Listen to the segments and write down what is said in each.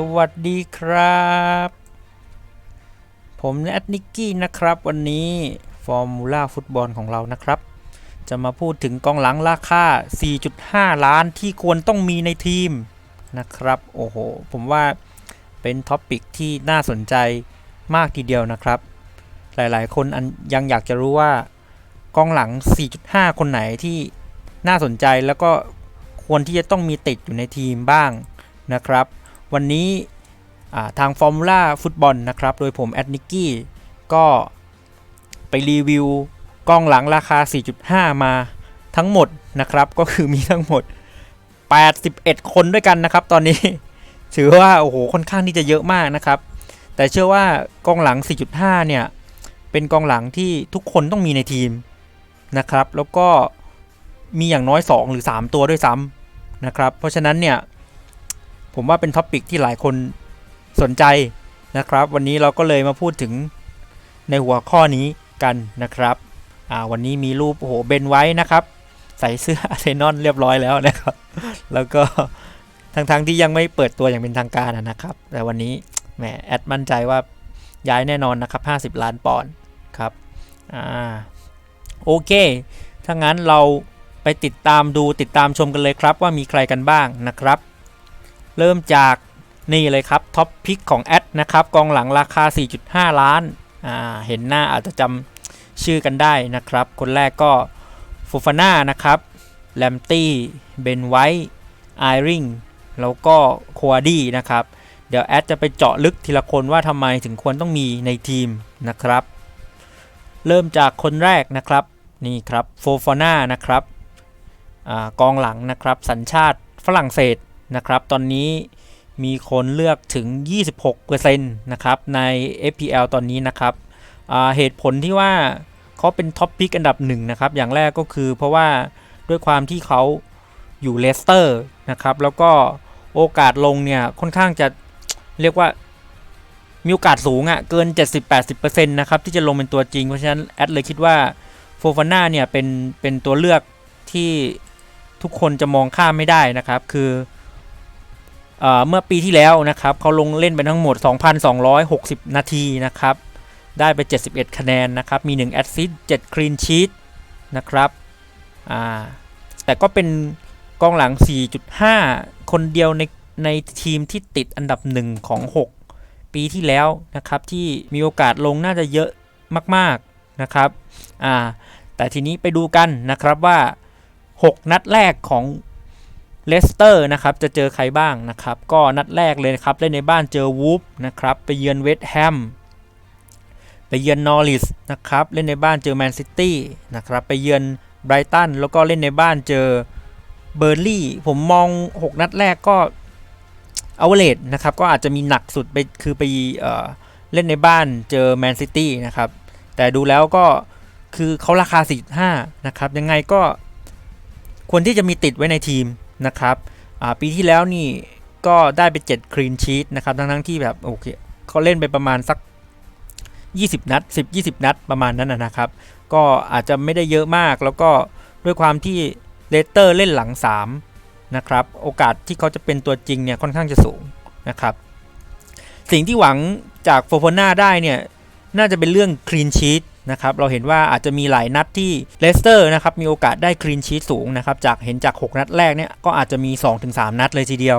สวัสดีครับ ผมแอดนิกกี้นะครับ วันนี้ฟอร์มูล่าฟุตบอลของเรานะครับ จะมาพูดถึงกองหลังราคา 4.5 ล้านที่ควรต้องมีในทีมนะครับ โอ้โห ผมว่าเป็นท็อปปิกที่น่าสนใจมากทีเดียวนะครับ หลายๆคนอันยังอยากจะรู้ว่ากองหลัง 4.5 คนไหนที่น่าสนใจแล้วก็ควรที่จะต้องมีติดอยู่ในทีมบ้างนะครับ วันนี้ทางฟอร์มูล่าฟุตบอลนะครับ โดยผมแอดนิกกี้ก็ไปรีวิวกล้องหลังราคา 4.5 มาทั้งหมดนะครับ ก็คือมีทั้งหมด 81 คนด้วยกันนะครับ ตอนนี้ถือว่า โอ้โห ค่อนข้างที่จะเยอะมากนะครับ แต่เชื่อว่ากองหลัง 4.5 เนี่ย เป็นกองหลังที่ทุกคนต้องมีในทีมนะครับ แล้วก็มีอย่างน้อย 2 หรือ 3 ตัวด้วยซ้ำนะครับ เพราะฉะนั้นเนี่ย ผมว่าเป็นท็อปิกที่หลายคนสนใจนะครับ วันนี้เราก็เลยมาพูดถึงในหัวข้อนี้กันนะครับวันนี้มีรูปโอ้โหเบนไว้นะครับ ใส่เสื้ออาร์เซนอลเรียบร้อยแล้วนะครับ แล้วก็ทั้งๆทที่ยังไม่เปิดตัวอย่างเป็นทางการนะครับ แต่วันนี้แหมแอดมั่นใจว่าย้ายแน่นอนนะครับ 50 ล้านปอนด์ครับอ่าโอเค ถ้างั้นเราไปติดตามดูติดตามชมกันเลยครับว่ามีใครกันบ้างนะครับ เริ่มจากนี่เลยครับท็อปพิกของแอดนะครับกองหลังราคา 4.5 ล้านอ่าเห็นหน้าอาจจะจำชื่อกันได้นะครับ คนแรกก็ฟูฟาน่านะครับแลมตี้เบนไวท์ไอริงแล้วก็โคอาดี้นะครับ เดี๋ยวแอดจะไปเจาะลึกทีละคนว่าทำไมถึงควรต้องมีในทีมนะครับ เริ่มจากคนแรกนะครับนี่ครับโฟฟาน่านะครับอกองหลังนะครับ สัญชาติฝรั่งเศส นะครับ ตอนนี้มีคนเลือกถึง 26%นะครับใน FPL ตอนนี้นะครับเหตุผลที่ว่าเขาเป็นท็อปพิกอันดับหนึ่งนะครับ อย่างแรกก็คือเพราะว่าด้วยความที่เขาอยู่เลสเตอร์นะครับ แล้วก็โอกาสลงเนี่ยค่อนข้างจะเรียกว่ามีโอกาสสูงอะ่ะเกิน 70-80%นะครับที่จะลงเป็นตัวจริง เพราะฉะนั้นแอดเลยคิดว่าโฟฟาน่าเนี่ยเป็นเป็นตัวเลือกที่ทุกคนจะมองข้ามไม่ได้นะครับ คือ เมื่อปีที่แล้วนะครับเขาลงเล่นไปทั้งหมด 2,260 นาทีนะครับ ได้ไป 71 คะแนนนะครับ มี 1 แอสซิสต์7คลีนชีตนะครับแต่ก็เป็นกองหลัง 4.5 คนเดียวในในทีมที่ติดอันดับ 1 ของ 6 ปีที่แล้วนะครับ ที่มีโอกาสลงน่าจะเยอะมาก ๆนะครับแต่ทีนี้ไปดูกันนะครับว่า 6 นัดแรกของ เลสเตอร์นะครับจะเจอใครบ้างนะครับ ก็นัดแรกเลยครับเล่นในบ้านเจอวูฟนะครับไปเยือนเวสต์แฮมไปเยือนนอริสนะครับเล่นในบ้านเจอแมนซิตี้นะครับไปเยือนไบรตันแล้วก็เล่นในบ้านเจอเบอร์ลี่ผมมอง 6 นัดแรกก็เอาเลดนะครับก็อาจจะมีหนักสุดไปคือไปเเล่นในบ้านเจอแมนซิตี้นะครับแต่ดูแล้วก็คือเขาราคา 45 นะครับ ยังไงก็ควรที่จะมีติดไว้ในทีม นะครับปีที่แล้วนี่ก็ได้ไป7คลีนชีตนะครับทั้งทั้งที่แบบโอเคเขาเล่นไปประมาณสัก 20 นัด 10 20 นัดประมาณนั้นนะครับ ก็อาจจะไม่ได้เยอะมากแล้วก็ด้วยความที่เลเตอร์เล่นหลัง 3 นะครับ โอกาสที่เขาจะเป็นตัวจริงเนี่ยค่อนข้างจะสูงนะครับ สิ่งที่หวังจากโฟโฟนาได้เนี่ยน่าจะเป็นเรื่องคลีนชีต นะครับเราเห็นว่าอาจจะมีหลายนัดที่เลสเตอร์นะครับมีโอกาสได้คลีนชีตสูงนะครับจากเห็นจาก 6 นัดแรกเนี่ยก็อาจจะมี 2-3 นัดเลยทีเดียว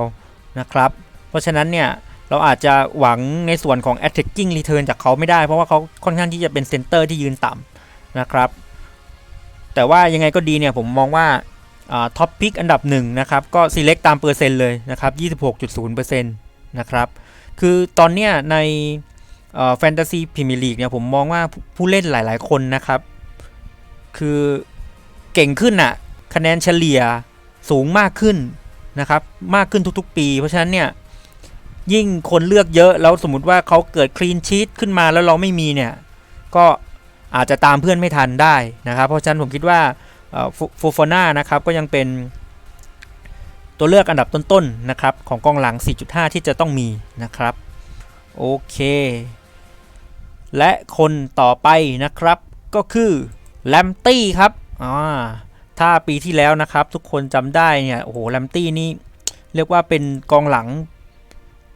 นะครับเพราะฉะนั้นเนี่ยเราอาจจะหวังในส่วนของ attacking return จากเขาไม่ได้ เพราะว่าเขาค่อนข้างที่จะเป็นเซนเตอร์ที่ยืนต่ำนะครับ แต่ว่ายังไงก็ดีเนี่ยผมมองว่าท็อปพิกอันดับหนึ่งนะครับก็ select ตามเปอร์เซ็นต์เลยนะครับ 26.0%นะครับคือตอนเนี้ยใน แฟนตาซีพรีเมียร์ลีกเนี่ยผมมองว่าผู้เล่นหลาย ๆ คนนะครับ คือเก่งขึ้นอะคะแนนเฉลี่ยสูงมากขึ้นนะครับ มากขึ้นทุก ๆ ปี เพราะฉะนั้นเนี่ยยิ่งคนเลือกเยอะแล้วสมมติว่าเขาเกิดคลีนชีตขึ้นมาแล้วเราไม่มีเนี่ย ก็อาจจะตามเพื่อนไม่ทันได้นะครับ เพราะฉะนั้นผมคิดว่าโฟฟนานะครับก็ยังเป็นตัวเลือกอันดับต้นๆนนะครับของกองหลัง 4.5 ที่จะต้องมีนะครับ โอเค และคนต่อไปนะครับก็คือแลมตี้ครับอ่าถ้าปีที่แล้วนะครับ ทุกคนจำได้เนี่ยโอ้โหแลมตี้นี่เรียกว่าเป็นกองหลัง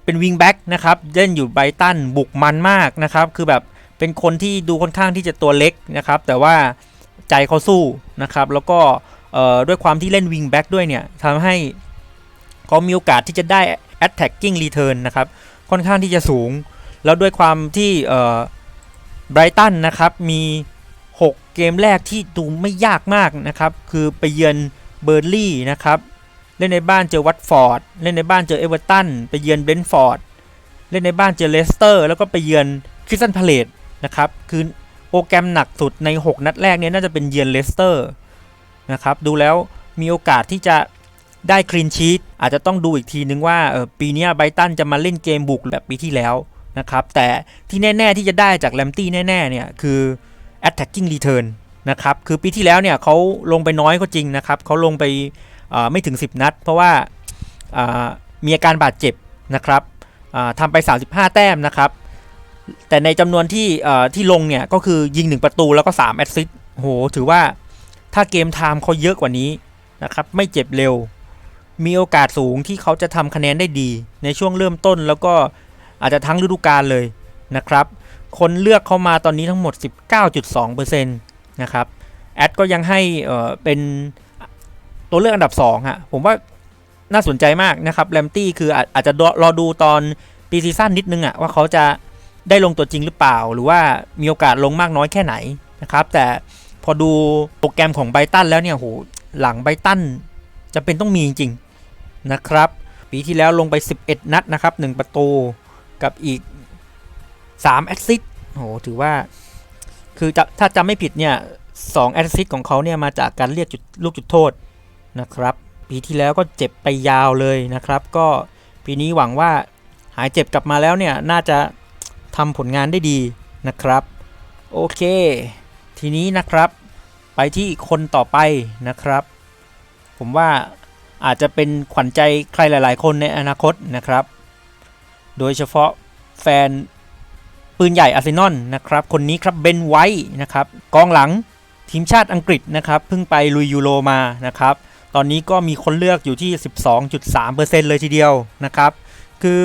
เป็นวิงแบ็กนะครับเล่นอยู่ไบตันบุกมันมากนะครับ คือแบบเป็นคนที่ดูค่อนข้างที่จะตัวเล็กนะครับ แต่ว่าใจเขาสู้นะครับ แล้วก็ด้วยความที่เล่นวิงแบ็กด้วยเนี่ยทำให้เขามีโอกาสที่จะได้ attacking return นะครับ ค่อนข้างที่จะสูง แล้วด้วยความที่ ไบรตันนะครับมี 6 เกมแรกที่ดูไม่ยากมากนะครับคือไปเยือนเบอร์ลี่นะครับเล่นในบ้านเจอวัตฟอร์ดเล่นในบ้านเจอเอเวอร์ตันไปเยือนเบรนท์ฟอร์ดเล่นในบ้านเจอเลสเตอร์ แล้วก็ไปเยือนคริสตันพาเลตนะครับคือโปรแกรมหนักสุดใน 6 นัดแรกเนี้น่าจะเป็นเยือนเลสเตอร์นะครับดูแล้วมีโอกาสที่จะได้คลีนชีตอาจจะต้องดูอีกทีนึงว่าเออปีนี้ไบรตันจะมาเล่นเกมบุกแบบปีที่แล้ว นะครับแต่ที่แน่ ๆ ที่จะได้จากแลมตี้แน่ๆเนี่ยคือ attacking return นะครับคือปีที่แล้วเนี่ยเขาลงไปน้อยก็จริงนะครับเขาลงไปไม่ถึง 10 นัด เพราะว่ามีอาการบาดเจ็บนะครับอ่าทำไป 35 แต้มนะครับ แต่ในจำนวนที่ที่ลงเนี่ยก็คือยิง 1 ประตูแล้วก็ 3 แอสซิสต์โหถือว่าถ้าเกมไทม์เขาเยอะกว่านี้นะครับไม่เจ็บเร็ว มีโอกาสสูงที่เขาจะทำคะแนนได้ดี ในช่วงเริ่มต้นแล้วก็ อาจจะทั้งฤดูกาลเลยนะครับ คนเลือกเข้ามาตอนนี้ทั้งหมด 19.2%นะครับ แอดก็ยังให้เป็นตัวเลือกอันดับ2ฮะ ผมว่าน่าสนใจมากนะครับแรมตี้คืออาอาจจะรอดูตอนปีซีซั่นนิดนึงอะว่าเขาจะได้ลงตัวจริงหรือเปล่า หรือว่ามีโอกาสลงมากน้อยแค่ไหนนะครับ แต่พอดูโปรแกรมของไบตันแล้วเนี่ยโหหลังไบตันจะเป็นต้องมีจริงๆนะครับ ปีที่แล้วลงไป 11 นัดนะครับ 1 ประตู กับอีก3แอสซิสโหถือว่า คือจะถ้าจำไม่ผิดเนี่ยสองแอสซิสของเขาเนี่ยมาจากการเรียกจุดลูกจุดโทษนะครับ ปีที่แล้วก็เจ็บไปยาวเลยนะครับ ก็ปีนี้หวังว่าหายเจ็บกลับมาแล้วเนี่ยน่าจะทำผลงานได้ดีนะครับ โอเค ทีนี้นะครับไปที่คนต่อไปนะครับ ผมว่าอาจจะเป็นขวัญใจใครหลาย ๆ คนในอนาคตนะครับ โดยเฉพาะแฟนปืนใหญ่อาร์เซนอลนะครับ คนนี้ครับเบนไวท์นะครับกองหลังทีมชาติอังกฤษนะครับเพิ่งไปลุยยูโรมานะครับ ตอนนี้ก็มีคนเลือกอยู่ที่ 12.3%เลยทีเดียวนะครับ คือ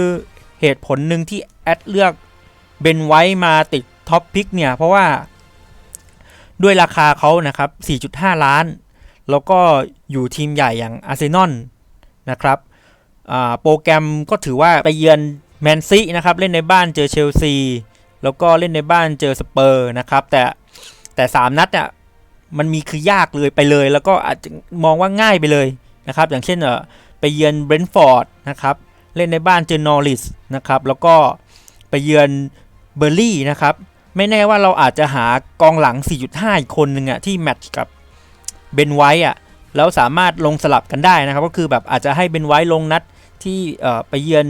เหตุผลหนึ่งที่แอดเลือกเบนไวท์มาติดท็อปพิกเนี่ย เพราะว่าด้วยราคาเขานะครับ 4.5 ล้าน แล้วก็อยู่ทีมใหญ่อย่างอาร์เซนอลนะครับโปรแกรมก็ถือว่าไปเยือน แมนซีนะครับเล่นในบ้านเจอเชลซี แล้วก็เล่นในบ้านเจอสเปอร์นะครับ แต่แต่สามนัดเนี่ยมันมีคือยากเลยไปเลย แล้วก็อาจจะมองว่าง่ายไปเลยนะครับ อย่างเช่นเออไปเยือนเบรนท์ฟอร์ดนะครับเล่นในบ้านเจอนอริสนะครับ แล้วก็ไปเยือนเบอร์ลี่นะครับ ไม่แน่ว่าเราอาจจะหากองหลัง 4.5 อีกคนหนึ่งอะที่แมทช์กับเบนไวท์อะแล้วสามารถลงสลับกันได้นะครับ ก็คือแบบอาจจะให้เบนไวท์ลงนัดที่เออไปเยือน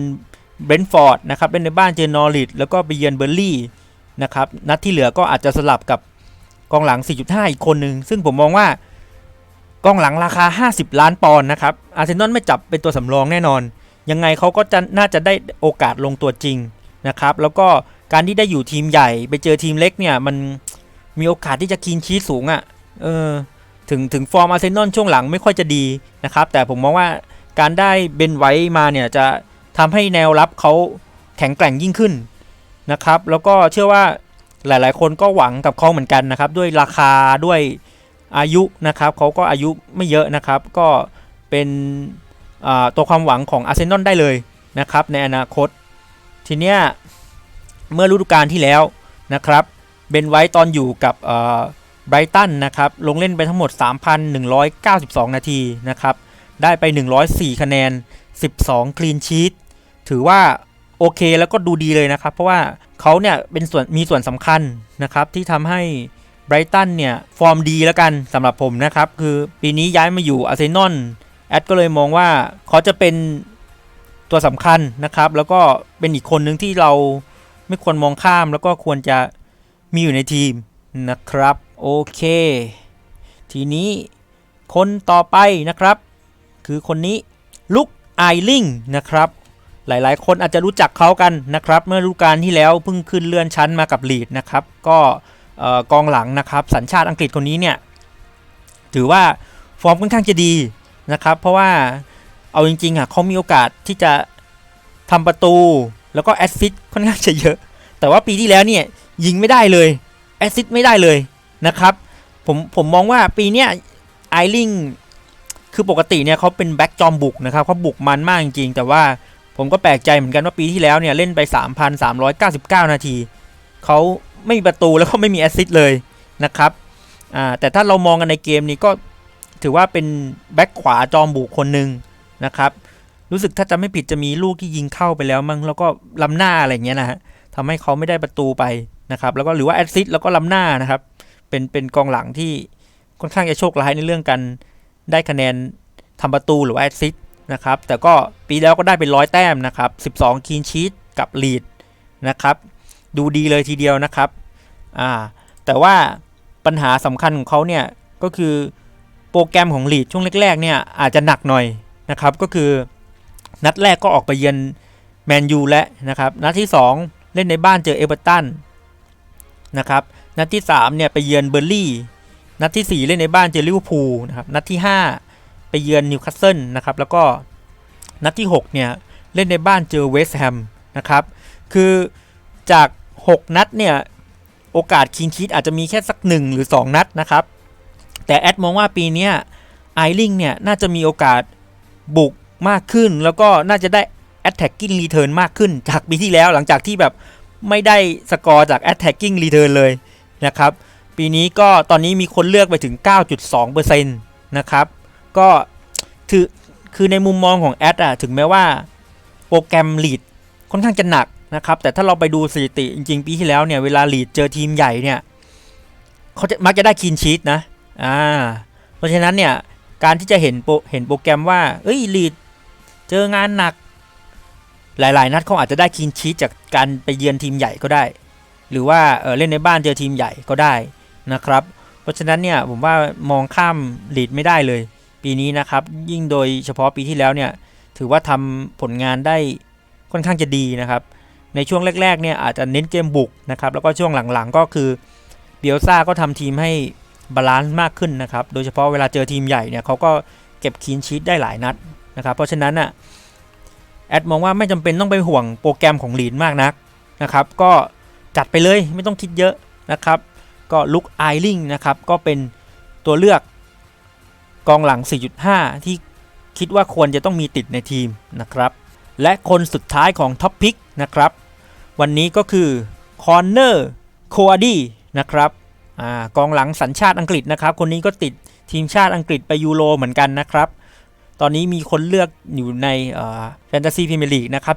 เบรนท์ฟอร์ดนะครับเล่นในบ้านเจอนอริสแล้วก็ไปเยือนเบอร์ลี่นะครับนัดที่เหลือก็อาจจะสลับกับกองหลัง 4.5 อีกคนหนึ่งซึ่งผมมองว่ากองหลังราคา 50 ล้านปอนด์นะครับอาร์เซนอลไม่จับเป็นตัวสำรองแน่นอน ยังไงเขาก็จะน่าจะได้โอกาสลงตัวจริงนะครับแล้วก็การที่ได้อยู่ทีมใหญ่ไปเจอทีมเล็กเนี่ยมันมีโอกาสที่จะคีนชีสสูงอะ่ะเออถึงถึงฟอร์มอาร์เซนอลช่วงหลังไม่ค่อยจะดีนะครับแต่ผมมองว่าการได้เบนไว้มาเนี่ยจะ ทำให้แนวรับเขาแข็งแกร่งยิ่งขึ้นนะครับ แล้วก็เชื่อว่าหลาย ๆ คนก็หวังกับเขาเหมือนกันนะครับ ด้วยราคาด้วยอายุนะครับเขาก็อายุไม่เยอะนะครับ ก็เป็นตัวความหวังของอาร์เซนอลได้เลยนะครับ ในอนาคต ทีเนี้ยเมื่อฤดูกาลที่แล้วนะครับเบนไว้ตอนอยู่กับไบรตันนะครับ ลงเล่นไปทั้งหมด 3,192 นาทีนะครับ ได้ไป 104 คะแนน 12 คลีนชีต ถือว่าโอเคแล้วก็ดูดีเลยนะครับ เพราะว่าเขาเนี่ยเป็นส่วนมีส่วนสำคัญนะครับที่ทำให้ไบรตันเนี่ยฟอร์มดีแล้วกันสำหรับผมนะครับ คือปีนี้ย้ายมาอยู่อาร์เซนอลแอดก็เลยมองว่าเขาจะเป็นตัวสำคัญนะครับ แล้วก็เป็นอีกคนหนึ่งที่เราไม่ควรมองข้ามแล้วก็ควรจะมีอยู่ในทีมนะครับโอเค ทีนี้คนต่อไปนะครับ คือคนนี้ลุกไอลิงนะครับ หลายๆ คนอาจจะรู้จักเขากันนะครับ เมื่อฤดูกาลที่แล้วเพิ่งขึ้นเลื่อนชั้นมากับลีดนะครับ ก็กองหลังนะครับ สัญชาติอังกฤษคนนี้เนี่ย ถือว่าฟอร์มค่อนข้างจะดีนะครับ เพราะว่าเอาจริงๆอะเขามีโอกาสที่จะทำประตูแล้วก็แอสซิสต์ค่อนข้างจะเยอะ แต่ว่าปีที่แล้วเนี่ยยิงไม่ได้เลยแอสซิสต์ไม่ได้เลยนะครับ ผมผมมองว่าปีเนี้ยไอริงคือปกติเนี่ยเขาเป็นแบ็กจอมบุกนะครับเขาบุกมันมากจริงๆ แต่ว่า ผมก็แปลกใจเหมือนกันว่าปีที่แล้วเนี่ยเล่นไป 3,399 นาทีเขาไม่มีประตูแล้วก็ไม่มีแอสซิสต์เลยนะครับแต่ถ้าเรามองกันในเกมนี้ก็ถือว่าเป็นแบ็กขวาจอมบุกคนหนึ่งนะครับ รู้สึกถ้าจะไม่ผิดจะมีลูกที่ยิงเข้าไปแล้วมั้งแล้วก็ล้ำหน้าอะไรอย่างเงี้ยนะฮะทำให้เขาไม่ได้ประตูไปนะครับ แล้วก็หรือว่าแอสซิสต์แล้วก็ล้ำหน้านะครับ เป็นเป็นกองหลังที่ค่อนข้างจะโชคร้ายในเรื่องการได้คะแนนทำประตูหรือว่าแอสซิสต์ นะครับ แต่ก็ปีแล้วก็ได้เป็นร้อยแต้มนะครับ 12 คีนชีตกับลีดนะครับ ดูดีเลยทีเดียวนะครับอ่าแต่ว่าปัญหาสำคัญของเขาเนี่ยก็คือโปรแกรมของลีดช่วงแรกๆเนี่ยอาจจะหนักหน่อยนะครับ ก็คือนัดแรกก็ออกไปเยือนแมนยูและนะครับ นัดที่ 2 เล่นในบ้านเจอเอเวอร์ตันนะครับ นัดที่3เนี่ยไปเยือนเบอร์ลี่ นัดที่ 4 เล่นในบ้านเจอลิเวอร์พูลนะครับ นัดที่ 5 เยือนนิวคาสเซิลนะครับ แล้วก็นัดที่ 6 เนี่ย เล่นในบ้านเจอเวสต์แฮมนะครับ คือจาก 6 นัดเนี่ย โอกาสคินชีตอาจจะมีแค่สัก 1 หรือ 2 นัดนะครับ แต่แอดมองว่าปีนี้ไอริงเนี่ย น่าจะมีโอกาสบุกมากขึ้น แล้วก็น่าจะได้ attacking return มากขึ้นจากปีที่แล้วหลังจากที่แบบไม่ได้สกอร์จาก attacking return เลยนะครับ ปีนี้ก็ตอนนี้มีคนเลือกไปถึง 9.2%นะครับ ก็ถือคือในมุมมองของแอดอะถึงแม้ว่าโปรแกรมลีดค่อนข้างจะหนักนะครับแต่ถ้าเราไปดูสถิติจริงๆปีที่แล้วเนี่ยเวลาลีดเจอทีมใหญ่เนี่ยเขาจะมักจะได้คีนชีตนะอ่าเพราะฉะนั้นเนี่ยการที่จะเห็นโปรเห็นโปรแกรมว่าเอ้ยลีดเจองานหนัก หลายๆ นัดเขาอาจจะได้คีนชีตจากการไปเยือนทีมใหญ่ก็ได้ หรือว่าเออเล่นในบ้านเจอทีมใหญ่ก็ได้นะครับ เพราะฉะนั้นเนี่ยผมว่ามองข้ามลีดไม่ได้เลย ปีนี้นะครับ ยิ่งโดยเฉพาะปีที่แล้วเนี่ยถือว่าทำผลงานได้ค่อนข้างจะดีนะครับ ในช่วงแรกๆเนี่ยอาจจะเน้นเกมบุกนะครับแล้วก็ช่วงหลังๆก็คือเบียลซ่าก็ทำทีมให้บาลานซ์มากขึ้นนะครับ โดยเฉพาะเวลาเจอทีมใหญ่เนี่ยเขาก็เก็บคีนชีตได้หลายนัดนะครับ เพราะฉะนั้นอะแอดมองว่าไม่จำเป็นต้องไปห่วงโปรแกรมของลีดมากนักนะครับ ก็จัดไปเลยไม่ต้องคิดเยอะนะครับ ก็ลุกไอริงนะครับก็เป็นตัวเลือก กองหลัง 4.5 ที่คิดว่าควรจะต้องมีติดในทีมนะครับ และคนสุดท้ายของท็อปพิกนะครับ วันนี้ก็คือคอนเนอร์โคอาดีนะครับอกองหลังสัญชาติอังกฤษนะครับ คนนี้ก็ติดทีมชาติอังกฤษไปยูโรเหมือนกันนะครับ ตอนนี้มีคนเลือกอยู่ในแฟนตาซีพรีเมียร์ลีกนะครับ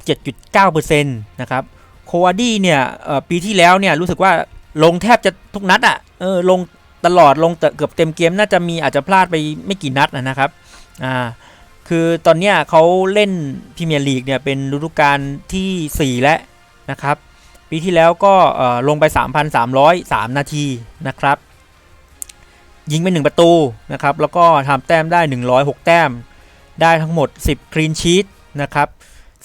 7.9%นะครับ โคอาดีเนี่ยปีที่แล้วเนี่ยรู้สึกว่าลงแทบจะทุกนัดอะ่ะ เออลง ตลอดลงเกือบเต็มเกมน่าจะมีอาจจะพลาดไปไม่กี่นัดนะครับอ่าคือตอนเนี้ยเขาเล่นพรีเมียร์ลีกเนี่ยเป็นฤดูกาลที่ 4 แล้วนะครับ ปีที่แล้วก็ลงไป 3,303 นาทีนะครับ ยิงไป 1 ประตูนะครับ แล้วก็ทำแต้มได้ 106 แต้ม ได้ทั้งหมด 10 คลีนชีตนะครับ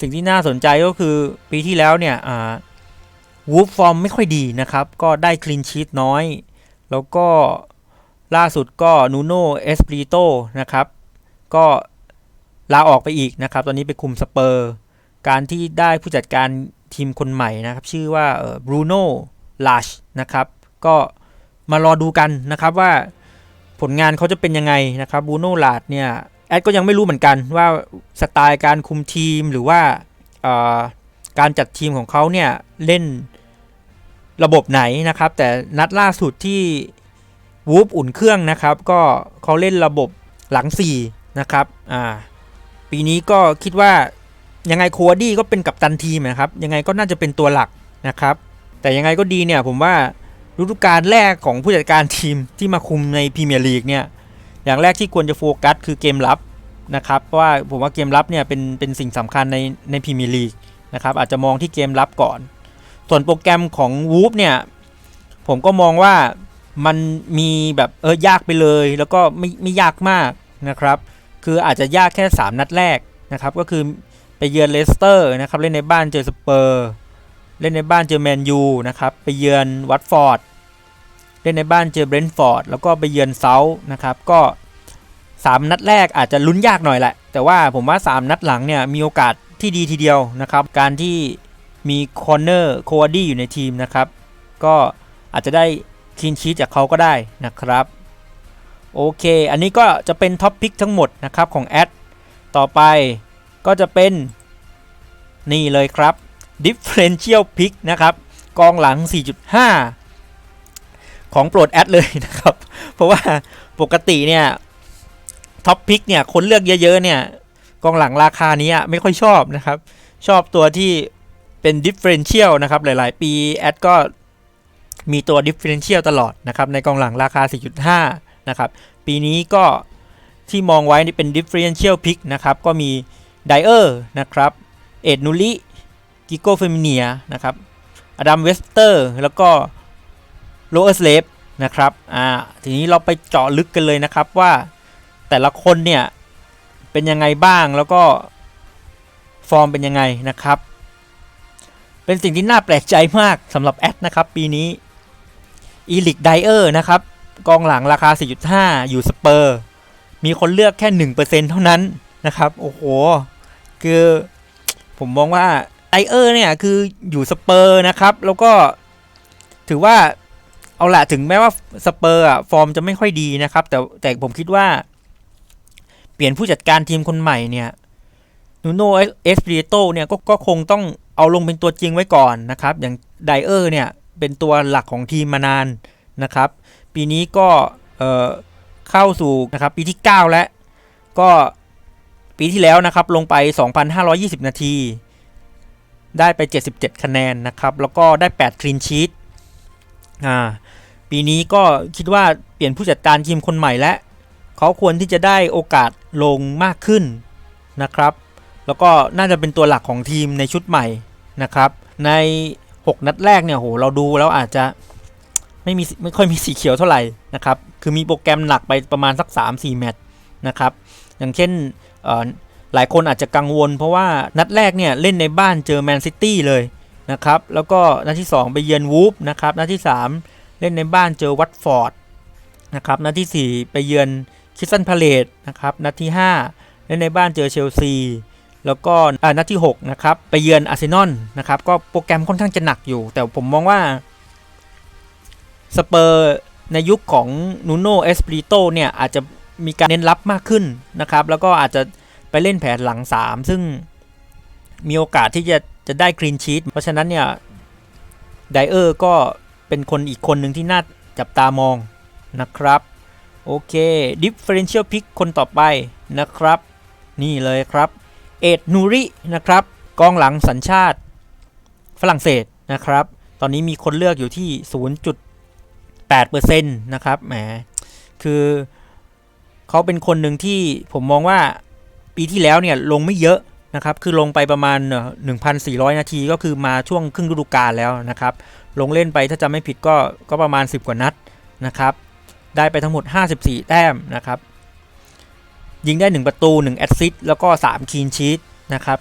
สิ่งที่น่าสนใจก็คือปีที่แล้วเนี่ยวูฟฟอร์มไม่ค่อยดีนะครับ ก็ได้คลีนชีตน้อย แล้วก็ล่าสุดก็นูโนเอสปริโตนะครับ ก็ลาออกไปอีกนะครับ ตอนนี้ไปคุมสเปอร์ การที่ได้ผู้จัดการทีมคนใหม่นะครับ ชื่อว่าบรูโน่ลาชนะครับ ก็มารอดูกันนะครับว่าผลงานเขาจะเป็นยังไงนะครับบรูโน่ลาชเนี่ยแอดก็ยังไม่รู้เหมือนกันว่าสไตล์การคุมทีมหรือว่าการจัดทีมของเขาเนี่ยเล่น ระบบไหนนะครับ แต่นัดล่าสุดที่วูฟอุ่นเครื่องนะครับ ก็เขาเล่นระบบหลัง 4 นะครับอ่าปีนี้ก็คิดว่ายังไงโคดี้ก็เป็นกัปตันทีมนะครับ ยังไงก็น่าจะเป็นตัวหลักนะครับ แต่ยังไงก็ดีเนี่ยผมว่าฤดูกาลแรกของผู้จัดการทีมที่มาคุมในพรีเมียร์ลีกเนี่ยอย่างแรกที่ควรจะโฟกัสคือเกมรับนะครับเพราะว่าผมว่าเกมรับเนี่ยเป็นเป็นสิ่งสำคัญในในพรีเมียร์ลีกนะครับอาจจะมองที่เกมรับก่อน ส่วนโปรแกรมของวูฟเนี่ย ผมก็มองว่ามันมีแบบเออยากไปเลย แล้วก็ไม่ไม่ยากมากนะครับ คืออาจจะยากแค่ 3 นัดแรกนะครับ ก็คือไปเยือนเลสเตอร์นะครับ เล่นในบ้านเจอสเปอร์เล่นในบ้านเจอแมนยูนะครับ ไปเยือนวัตฟอร์ดเล่นในบ้านเจอเบรนท์ฟอร์ดแล้วก็ไปเยือนเซาท์นะครับก็ 3 นัดแรกอาจจะลุ้นยากหน่อยแหละ แต่ว่าผมว่า 3 นัดหลังเนี่ยมีโอกาสที่ดีทีเดียวนะครับ การที่ มีคอร์เนอร์โควดี้อยู่ในทีมนะครับ ก็อาจจะได้คลีนชีจากเขาก็ได้นะครับ โอเค อันนี้ก็จะเป็นท็อปพิกทั้งหมดนะครับของแอดต่อไปก็จะเป็น นี่เลยครับ Differential Pick นะครับ กองหลัง 4.5 ของโปรดแอดเลยนะครับ เพราะว่าปกติเนี่ยท็อปพิกเนี่ยคนเลือกเยอะๆเนี่ยกองหลังราคานี้ไม่ค่อยชอบนะครับ ชอบตัวที่ เป็น Differential นะครับหลาย ๆ ปีแอดก็มีตัว Differential ตลอดนะครับในกองหลังราคา 4.5 นะครับ ปีนี้ก็ที่มองไว้นี่เป็น Differential Pick นะครับ ก็มีไดเออร์นะครับ เอ็ดนูลิกิโกเฟมิเนียนะครับอดัมเวสเตอร์ แล้วก็โลเออร์สเลฟนะครับอ่าทีนี้เราไปเจาะลึกกันเลยนะครับว่าแต่ละคนเนี่ยเป็นยังไงบ้างแล้วก็ฟอร์มเป็นยังไงนะครับ เป็นสิ่งที่น่าแปลกใจมากสำหรับแอดนะครับปีนี้อีลิกไดเออร์นะครับกองหลังราคา 4.5 อยู่สเปอร์ มีคนเลือกแค่ 1%เท่านั้นนะครับ โอ้โห คือผมมองว่าไดเออร์เนี่ยคืออยู่สเปอร์นะครับ แล้วก็ถือว่าเอาละถึงแม้ว่าสเปอร์อะฟอร์มจะไม่ค่อยดีนะครับ แต่แต่ผมคิดว่า เปลี่ยนผู้จัดการทีมคนใหม่เนี่ย นูโนเอสปริโตเนี่ยก็ก็คงต้องเอาลงเป็นตัวจริงไว้ก่อนนะครับ อย่างไดเออร์เนี่ยเป็นตัวหลักของทีมมานานนะครับ ปีนี้ก็เเข้าสู่นะครับปีที่ 9 แล้ว ก็ปีที่แล้วนะครับลงไป 2,520 นาที ได้ไป 77 คะแนนนะครับ แล้วก็ได้ 8 คลีนชีตอ่าปีนี้ก็คิดว่าเปลี่ยนผู้จัดการทีมคนใหม่แล้วเขาควรที่จะได้โอกาสลงมากขึ้นนะครับ แล้วก็น่าจะเป็นตัวหลักของทีมในชุดใหม่นะครับ ใน 6 นัดแรกเนี่ยโหเราดูแล้วอาจจะไม่มีไม่ค่อยมีสีเขียวเท่าไหร่นะครับ คือมีโปรแกรมหนักไปประมาณสัก 3-4 แมตช์นะครับ อย่างเช่นหลายคนอาจจะกังวล เพราะว่านัดแรกเนี่ยเล่นในบ้านเจอแมนซิตี้เลยนะครับ แล้วก็นัดที่ 2 ไปเยือนวูฟนะครับ นัดที่ 3 เล่นในบ้านเจอวัตฟอร์ดนะครับ นัดที่ 4 ไปเยือนคิสตันพาเลตนะครับ นัดที่ 5 เล่นในบ้านเจอเชลซี แล้วก็นัดที่6นะครับไปเยือนอาร์เซนอลนะครับก็โปรแกรมค่อนข้างจะหนักอยู่ แต่ผมมองว่าสเปอร์ในยุคของนูโนเอสปริโตเนี่ยอาจจะมีการเน้นรับมากขึ้นนะครับแล้วก็อาจจะไปเล่นแผนหลัง 3 ซึ่งมีโอกาสที่จะจะได้กรีนชีตเพราะฉะนั้นเนี่ยไดเออร์ก็เป็นคนอีกคนหนึ่งที่น่าจับตามองนะครับ โอเค Differential Pick คนต่อไปนะครับ นี่เลยครับ เอ็ดนูรินะครับกองหลังสัญชาติฝรั่งเศสนะครับ ตอนนี้มีคนเลือกอยู่ที่ 0.8%นะครับแหมคือเขาเป็นคนหนึ่งที่ผมมองว่าปีที่แล้วเนี่ยลงไม่เยอะนะครับ คือลงไปประมาณ 1,400 นาทีก็คือมาช่วงครึ่งฤดูกาลแล้วนะครับ ลงเล่นไปถ้าจำไม่ผิดก็ก็ประมาณ 10 กว่านัดนะครับ ได้ไปทั้งหมด 54 แต้มนะครับ ยิงได้ 1 ประตู 1 แอสซิสต์แล้วก็ 3 คีนชีตนะครับ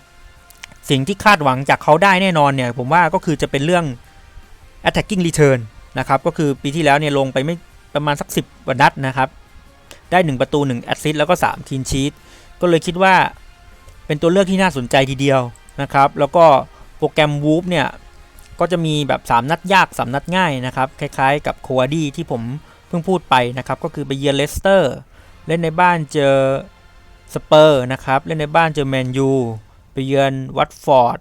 สิ่งที่คาดหวังจากเขาได้แน่นอนเนี่ย ผมว่าก็คือจะเป็นเรื่อง attacking return นะครับ ก็คือปีที่แล้วเนี่ยลงไปไม่ประมาณสัก 10กว่านัดนะครับ ได้ 1 ประตู 1 แอสซิสต์แล้วก็ 3 คีนชีตก็เลยคิดว่าเป็นตัวเลือกที่น่าสนใจทีเดียวนะครับ แล้วก็โปรแกรมวูฟเนี่ยก็จะมีแบบ 3 นัดยาก 3 นัดง่ายนะครับ คล้ายๆ กับโควดี้ที่ผมเพิ่งพูดไปนะครับ ก็คือไปเยือนเลสเตอร์ เล่นในบ้านเจอ สเปอร์นะครับเล่นในบ้านเจอแมนยูไปเยือนวัตฟอร์ด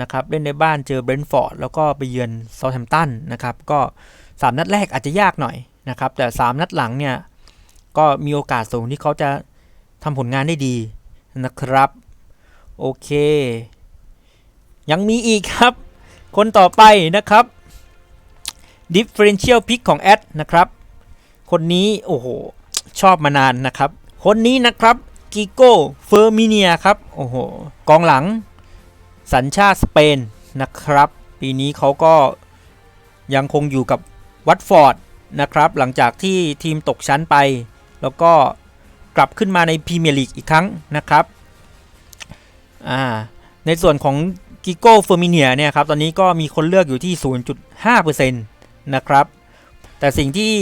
นะครับเล่นในบ้านเจอเบรนท์ฟอร์ดแล้วก็ไปเยือนเซาท์แฮมป์ตันนะครับก็ 3 นัดแรกอาจจะยากหน่อยนะครับแต่ 3 นัดหลังเนี่ยก็มีโอกาสสูงที่เขาจะทำผลงานได้ดีนะครับ โอเค ยังมีอีกครับ คนต่อไปนะครับ differential pick ของแอดนะครับ คนนี้โอ้โหชอบมานานนะครับ คนนี้นะครับ กิโก้เฟอร์มิเนียครับ โอ้โห กองหลัง สัญชาติสเปนนะครับ ปีนี้เขาก็ยังคงอยู่กับวัตฟอร์ดนะครับ หลังจากที่ทีมตกชั้นไป แล้วก็กลับขึ้นมาในพรีเมียร์ลีกอีกครั้งนะครับ อ่า ในส่วนของกิโก้เฟอร์มิเนียเนี่ยครับ ตอนนี้ก็มีคนเลือกอยู่ที่ 0.5%นะครับ แต่สิ่งที่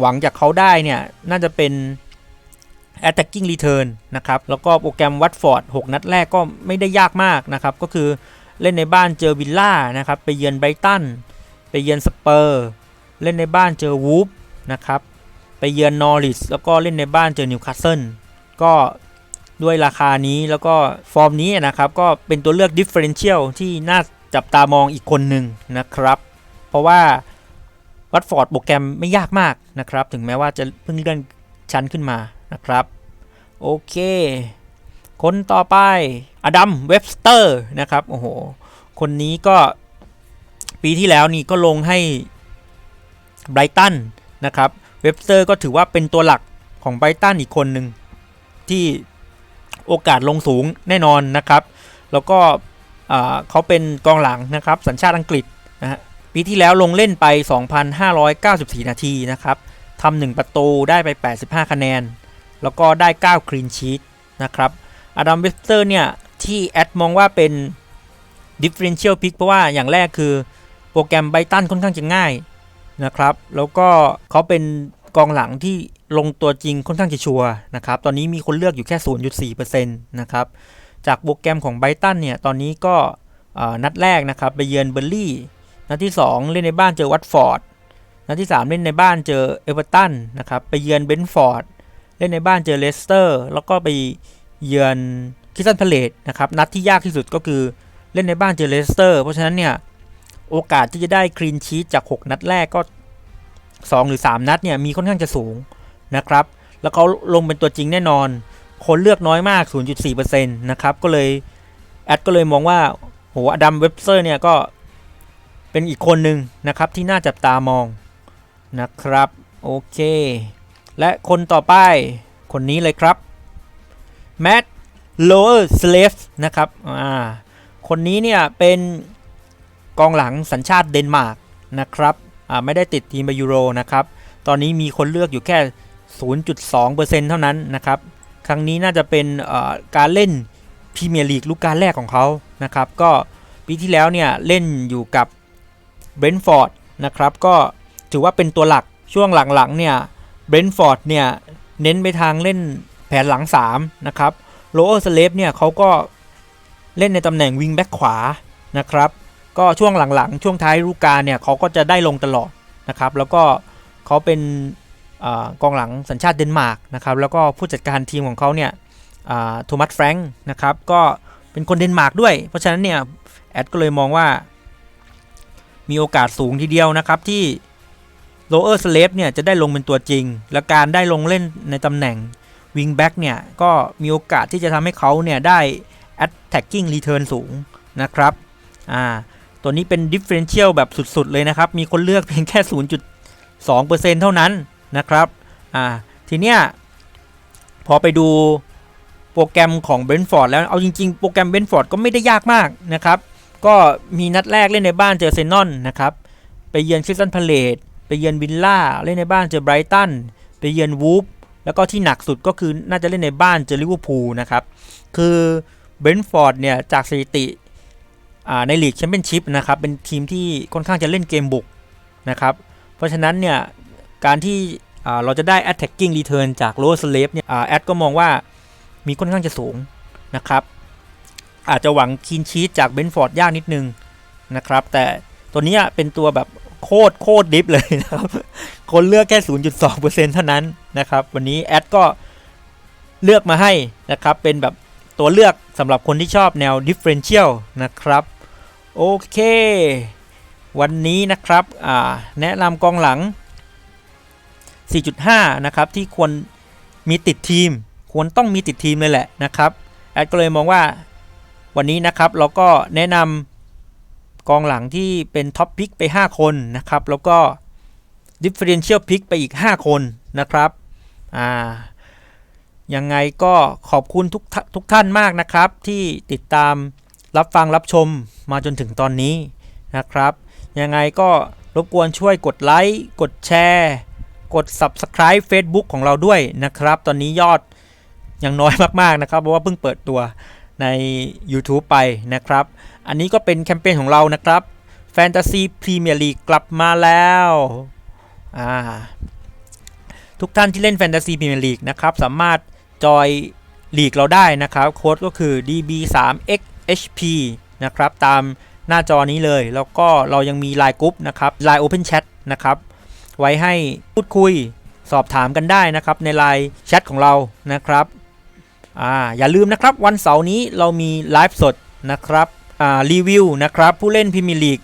หวังจากเขาได้เนี่ย น่าจะเป็น attacking return นะครับแล้วก็โปรแกรมวัตฟอร์ด6 นัดแรกก็ไม่ได้ยากมากนะครับ ก็คือเล่นในบ้านเจอวิลล่านะครับไปเยือนไบรตันไปเยือนสเปอร์เล่นในบ้านเจอวูฟนะครับไปเยือนนอริสแล้วก็เล่นในบ้านเจอนิวคาสเซิลก็ด้วยราคานี้แล้วก็ฟอร์มนี้นะครับก็เป็นตัวเลือก differential ที่น่าจับตามองอีกคนหนึ่งนะครับ เพราะว่าวัตฟอร์ดโปรแกรมไม่ยากมากนะครับ ถึงแม้ว่าจะเพิ่งเลื่อนชั้นขึ้นมา นะครับ โอเค คนต่อไป อดัม เว็บสเตอร์ นะครับ โอ้โห คนนี้ก็ปีที่แล้วนี่ก็ลงให้ไบรตันนะครับ เว็บสเตอร์ก็ถือว่าเป็นตัวหลักของไบรตันอีกคนหนึ่งที่โอกาสลงสูงแน่นอนนะครับ แล้วก็เขาเป็นกองหลังนะครับ สัญชาติอังกฤษนะฮะปีที่แล้วลงเล่นไป 2,594 นาทีนะครับทำหนึ่งประตูได้ไป 85 คะแนน แล้วก็ได้ 9 คลีนชีตนะครับอดัมเวสเตอร์เนี่ย ที่แอดมองว่าเป็น differential pick เพราะว่าอย่างแรกคือโปรแกรมไบตันค่อนข้างจะง่ายนะครับ แล้วก็เขาเป็นกองหลังที่ลงตัวจริงค่อนข้างจะชัวร์นะครับ ตอนนี้มีคนเลือกอยู่แค่ 0.4%นะครับ จากโปรแกรมของไบตันเนี่ย ตอนนี้ก็นัดแรกนะครับไปเยือนเบอร์ลี่ นัดที่ 2 เล่นในบ้านเจอวัตฟอร์ด นัดที่ 3 เล่นในบ้านเจอเอเวอร์ตันนะครับ ไปเยือนเบนฟอร์ด เล่นในบ้านเจอเลสเตอร์ แล้วก็ไปเยือนคิสตันพาเลตนะครับนัดที่ยากที่สุดก็คือเล่นในบ้านเจอเลสเตอร์ เพราะฉะนั้นเนี่ยโอกาสที่จะได้คลีนชีตจาก 6 นัดแรกก็ 2 หรือ 3 นัดเนี่ยมีค่อนข้างจะสูงนะครับ แล้วเขาลงเป็นตัวจริงแน่นอน คนเลือกน้อยมาก 0.4%นะครับ ก็เลย แอดก็เลยมองว่าโหอดัมเว็บเซอร์เนี่ยก็เป็นอีกคนหนึ่งนะครับที่น่าจับตามองนะครับ โอเค และคนต่อไปคนนี้เลยครับแมตต์โลเออร์สเลฟนะครับอ่าคนนี้เนี่ยเป็นกองหลังสัญชาติเดนมาร์กนะครับอ่าไม่ได้ติดทีมไปยูโรนะครับ ตอนนี้มีคนเลือกอยู่แค่ 0.2%เท่านั้นนะครับ ครั้งนี้น่าจะเป็นการเล่นพรีเมียร์ลีกฤดูกาลแรกของเขานะครับ ก็ปีที่แล้วเนี่ยเล่นอยู่กับเบรนฟอร์ดนะครับ ก็ถือว่าเป็นตัวหลักช่วงหลังๆเนี่ย เบรนท์ฟอร์ดเนี่ยเน้นไปทางเล่นแผนหลัง 3 นะครับโรเออร์สเลฟเนี่ยเขาก็เล่นในตำแหน่งวิงแบ็กขวานะครับ ก็ช่วงหลังๆ ช่วงท้ายฤดูกาลเนี่ยเขาก็จะได้ลงตลอดนะครับ แล้วก็เขาเป็นอกองหลังสัญชาติเดนมาร์กนะครับ แล้วก็ผู้จัดการทีมของเขาเนี่ยโทมัสแฟรงค์นะครับ ก็เป็นคนเดนมาร์กด้วย เพราะฉะนั้นเนี่ยแอดก็เลยมองว่ามีโอกาสสูงทีเดียวนะครับที่ โรเออร์สเลฟเนี่ยจะได้ลงเป็นตัวจริง และการได้ลงเล่นในตำแหน่งวิงแบ็กเนี่ยก็มีโอกาสที่จะทำให้เขาเนี่ยได้ attacking return สูงนะครับอ่าตัวนี้เป็น differential แบบสุดๆเลยนะครับ มีคนเลือกเพียงแค่ 0.2%เท่านั้นนะครับอ่าทีเนี้ยพอไปดูโปรแกรมของเบนฟอร์ดแล้วเอาจริงๆ โปรแกรมเบนฟอร์ดก็ไม่ได้ยากมากนะครับ ก็มีนัดแรกเล่นในบ้านเจอเซนอนนะครับ ไปเยือนคริสตันพาเลต ไปเยือนวิลล่าเล่นในบ้านเจอไบรตันไปเยือนวูฟแล้วก็ที่หนักสุดก็คือน่าจะเล่นในบ้านเจอลิเวอร์พูลนะครับ คือเบรนท์ฟอร์ดเนี่ยจากสถิติในลีกแชมเปี้ยนชิพนะครับเป็นทีมที่ค่อนข้างจะเล่นเกมบุกนะครับ เพราะฉะนั้นเนี่ยการที่เราจะได้ attacking return จากโรสเลฟเนี่ยแอดก็มองว่ามีค่อนข้างจะสูงนะครับ อาจจะหวังคีนชีตจากเบนฟอร์ดยากนิดนึงนะครับ แต่ตัวนี้เป็นตัวแบบ โคตรโคตรดิฟเลยนะครับ คนเลือกแค่ 0.2%เท่านั้นนะครับ วันนี้แอดก็เลือกมาให้นะครับ เป็นแบบตัวเลือกสำหรับคนที่ชอบแนว differential นะครับ โอเค วันนี้นะครับแนะนำกองหลัง 4.5 นะครับ ที่ควรมีติดทีม ควรต้องมีติดทีมเลยแหละนะครับ แอดก็เลยมองว่าวันนี้นะครับเราก็แนะนำ กองหลังที่เป็นท็อปพิกไป 5 คนนะครับ แล้วก็ differential pick ไปอีก 5 คนนะครับอ่ายังไงก็ขอบคุณทุกทุกท่านมากนะครับ ที่ติดตามรับฟังรับชมมาจนถึงตอนนี้นะครับ ยังไงก็รบกวนช่วยกดไลค์ กดแชร์ กด Subscribe Facebook ของเราด้วยนะครับ ตอนนี้ยอดยังน้อยมากๆนะครับ เพราะว่าเพิ่งเปิดตัวใน YouTube ไปนะครับ อันนี้ก็เป็นแคมเปญของเรานะครับ Fantasy Premier League กลับมาแล้วอ่าทุกท่านที่เล่น Fantasy Premier League นะครับสามารถจอยลีกเราได้นะครับโค้ดก็คือ db3xhp นะครับตามหน้าจอนี้เลย แล้วก็เรายังมีไลน์กรุ๊ปนะครับไลน์ Open Chat นะครับไว้ให้พูดคุยสอบถามกันได้นะครับในไลน์แชทของเรานะครับอ่าอย่าลืมนะครับวันเสาร์นี้เรามีไลฟ์สดนะครับ รีวิวนะครับ ผู้เล่นพรีเมียร์ลีก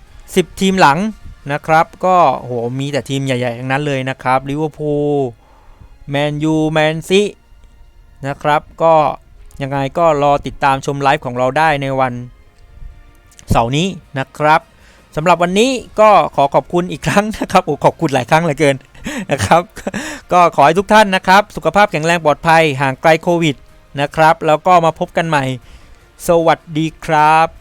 10 ทีมหลังนะครับ ก็โหมีแต่ทีมใหญ่ๆทั้งนั้นเลยนะครับลิเวอร์พูลแมนยูแมนซีนะครับก็ยังไงก็รอติดตามชมไลฟ์ของเราได้ในวันเสาร์นี้นะครับสำหรับวันนี้ก็ขอขอบคุณอีกครั้งนะครับโอ้ขอบคุณหลายครั้งเหลือเกินนะครับ ก็ขอให้ทุกท่านนะครับ สุขภาพแข็งแรงปลอดภัยห่างไกลโควิดนะครับ แล้วก็มาพบกันใหม่ สวัสดีครับ